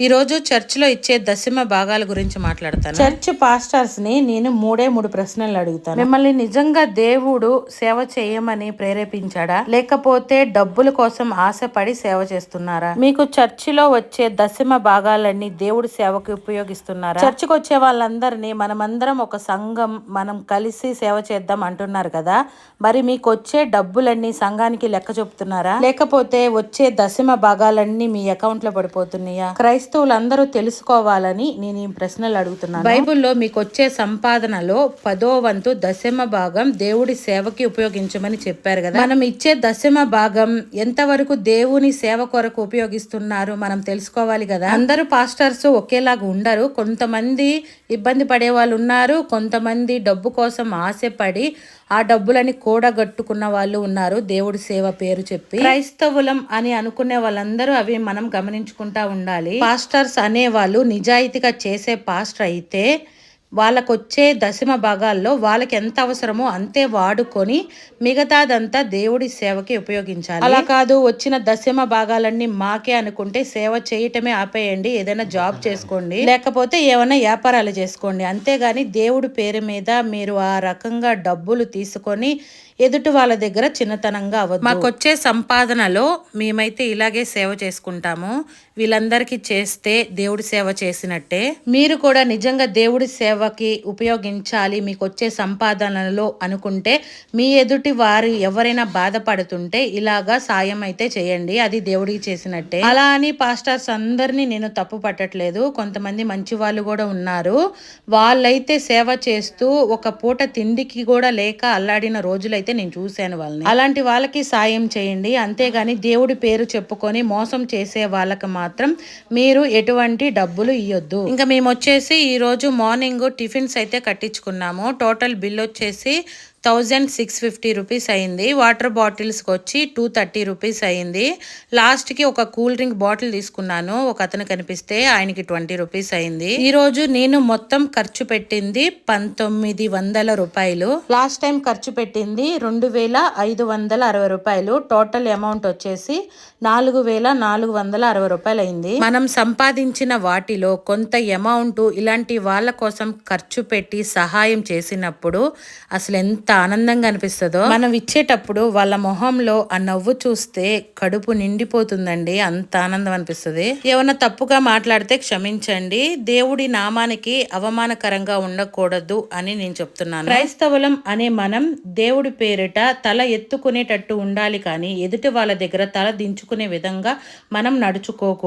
ఈ రోజు చర్చిలో ఇచ్చే దశమ భాగాల గురించి మాట్లాడతాను. చర్చ్ పాస్టర్స్ని నేను మూడే మూడు ప్రశ్నలు అడుగుతాను. మిమ్మల్ని నిజంగా దేవుడు సేవ చేయమని ప్రేరేపించాడా? లేకపోతే డబ్బుల కోసం ఆశపడి సేవ చేస్తున్నారా? మీకు చర్చిలో వచ్చే దశమ భాగాలన్నీ దేవుడి సేవకి ఉపయోగిస్తున్నారా? చర్చికి వచ్చే వాళ్ళందరినీ మనమందరం ఒక సంఘం మనం కలిసి సేవ చేద్దాం అంటున్నారు కదా. మరి మీకు వచ్చే డబ్బులన్నీ సంఘానికి లెక్క చెప్తున్నారా? లేకపోతే వచ్చే దశమ భాగాలన్నీ మీ అకౌంట్లో పడిపోతున్నాయా? క్రైస్తవులందరూ తెలుసుకోవాలని నేను ఈ ప్రశ్నలు అడుగుతున్నాను. బైబిల్లో మీకు వచ్చే సంపాదనలో పదో వంతు దశమ భాగం దేవుడి సేవకి ఉపయోగించమని చెప్పారు కదా. మనం ఇచ్చే దశమ భాగం ఎంతవరకు దేవుని సేవ కొరకు ఉపయోగిస్తున్నారు మనం తెలుసుకోవాలి కదా. అందరూ పాస్టర్స్ ఒకేలాగా ఉండరు. కొంతమంది ఇబ్బంది పడే వాళ్ళు ఉన్నారు. కొంతమంది డబ్బు కోసం ఆశపడి ఆ డబ్బులని కూడగట్టుకున్న వాళ్ళు ఉన్నారు. దేవుడి సేవ పేరు చెప్పి. క్రైస్తవులం అని అనుకునే వాళ్ళందరూ అవి మనం గమనించుకుంటా ఉండాలి. పాస్టర్స్ అనేవాళ్ళు నిజాయితీగా చేసే పాస్టర్ అయితే వాళ్ళకు వచ్చే దశమ భాగాల్లో వాళ్ళకి ఎంత అవసరమో అంతే వాడుకొని మిగతాదంతా దేవుడి సేవకి ఉపయోగించాలి. అలా కాదు వచ్చిన దశమ భాగాలన్నీ మాకే అనుకుంటే సేవ చేయటమే ఆపేయండి ఏదైనా జాబ్ చేసుకోండి లేకపోతే ఏమైనా వ్యాపారాలు చేసుకోండి. అంతేగాని దేవుడి పేరు మీద మీరు ఆ రకంగా డబ్బులు తీసుకొని ఎదుటి వాళ్ళ దగ్గర చిన్నతనంగా అవ్వదు మాకు వచ్చే సంపాదనలో మేమైతే ఇలాగే సేవ చేసుకుంటాము. వీళ్ళందరికీ చేస్తే దేవుడి సేవ చేసినట్టే. మీరు కూడా నిజంగా దేవుడి సేవకి ఉపయోగించాలి మీకు వచ్చే సంపాదనలో అనుకుంటే మీ ఎదుటి వారు ఎవరైనా బాధపడుతుంటే ఇలాగా సాయం అయితే చేయండి. అది దేవుడికి చేసినట్టే. అలా అని పాస్టర్స్ అందరినీ నేను తప్పు పట్టట్లేదు. కొంతమంది మంచి వాళ్ళు కూడా ఉన్నారు. వాళ్ళైతే సేవ చేస్తూ ఒక పూట తిండికి కూడా లేక అల్లాడిన రోజులైతే నేను చూశాను వాళ్ళని. అలాంటి వాళ్ళకి సాయం చేయండి. అంతేగాని దేవుడి పేరు చెప్పుకొని మోసం చేసే వాళ్ళకి మాత్రం మీరు ఎటువంటి డబ్బులు ఇవ్వద్దు ఇంకా మేము వచ్చేసి ఈ రోజు మార్నింగ్ టిఫిన్స్ అయితే కట్టించుకున్నాము. టోటల్ బిల్ వచ్చేసి థౌజండ్ సిక్స్ ఫిఫ్టీ రూపీస్ అయింది. వాటర్ బాటిల్స్కి వచ్చి టూ థర్టీ రూపీస్ అయింది. లాస్ట్కి ఒక కూల్ డ్రింక్ బాటిల్ తీసుకున్నాను. ఒక అతను కనిపిస్తే ఆయనకి ట్వంటీ రూపీస్ అయింది. ఈరోజు నేను మొత్తం ఖర్చు పెట్టింది పంతొమ్మిది వందల రూపాయలు. లాస్ట్ టైం ఖర్చు పెట్టింది రెండు వేల ఐదు వందల అరవై రూపాయలు. టోటల్ అమౌంట్ వచ్చేసి నాలుగు వేల నాలుగు వందల అరవై రూపాయలు అయింది. మనం సంపాదించిన వాటిలో కొంత అమౌంట్ ఇలాంటి వాళ్ళ కోసం ఖర్చు పెట్టి సహాయం చేసినప్పుడు అసలు ఎంత ఆనందంగా అనిపిస్తుందో. మనం ఇచ్చేటప్పుడు వాళ్ళ మొహంలో ఆ నవ్వు చూస్తే కడుపు నిండిపోతుందండి. అంత ఆనందం అనిపిస్తుంది. ఏమన్నా తప్పుగా మాట్లాడితే క్షమించండి. దేవుడి నామానికి అవమానకరంగా ఉండకూడదు అని నేను చెప్తున్నాను. క్రైస్తవులం అనే మనం దేవుడి పేరిట తల ఎత్తుకునేటట్టు ఉండాలి కానీ ఎదుటి వాళ్ళ దగ్గర తల దించుకునే విధంగా మనం నడుచుకోకూడదు.